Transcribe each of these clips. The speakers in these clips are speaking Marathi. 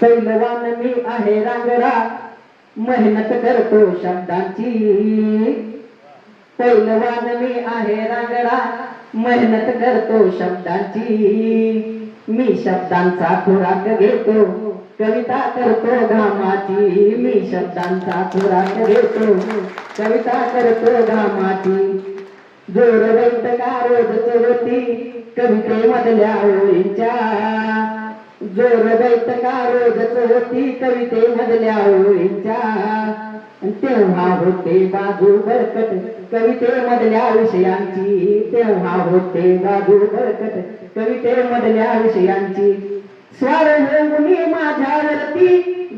पैलवान मी आहे रांगडा. मेहनत करतो शब्दांची. पैलवान मी आहे रांगडा. मेहनत करतो शब्दांची. मी शब्दांचा खुराक घेतो. कविता करतो घामाची. मी शब्दांचा खुराक घेतो. कविता करतो घामाची. जोर का रोज चोरती कवितेमधल्या ओळींच्या. जोर का रोजच होती कवितेमधल्या ओळींच्या. तेव्हा होते बाजू बरकट कविते मधल्या विषयांची. तेव्हा होते बाजू बरकट कविते मधल्या विषयांची. स्वार हो माझ्या माझ्यावरती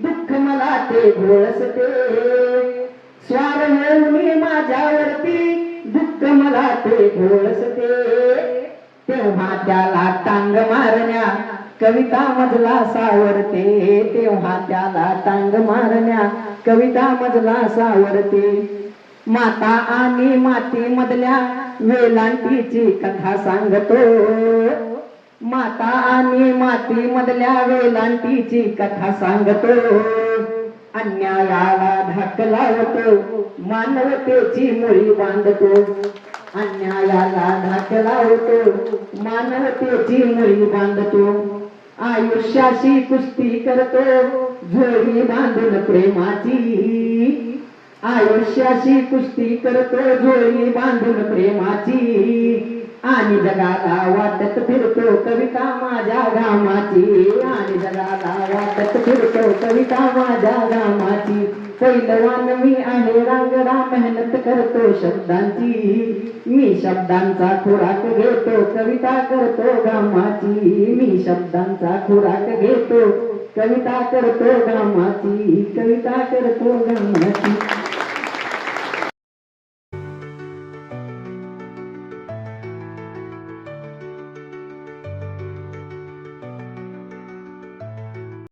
दुःख मला ते घोळसते स्वार होऊन माझ्यावरती दुःख मला ते घोळसते तेव्हा त्याला टांग मारण्या कविता मजला सावरते तेव्हा त्याला टांग मारण्या. कविता मजला सावरते माता आणि माती मधल्या वेलांटीची कथा सांगतो. माता आणि माती मधल्या वेलांटीची कथा सांगतो. अन्यायाला धाक लावतो मानवतेची मुळी बांधतो. अन्यायाला धाक लावतो मानवतेची मुळी बांधतो. आयुष्याशी कुस्ती करतो. झोळी बांधून प्रेमाची. आयुष्याशी कुस्ती करतो. झोळी बांधून प्रेमाची. आणि जगाला वाटत फिरतो कविता माझ्या गामाची. आणि जगाला वाटत फिरतो कविता माझ्या गामाची. पैलवान मी आहे रांगडा मेहनत करतो शब्दांची. मी शब्दांचा खुराक घेतो कविता करतो गामाची. मी शब्दांचा खुराक घेतो कविता करतो गामाची. कविता करतो गामाची.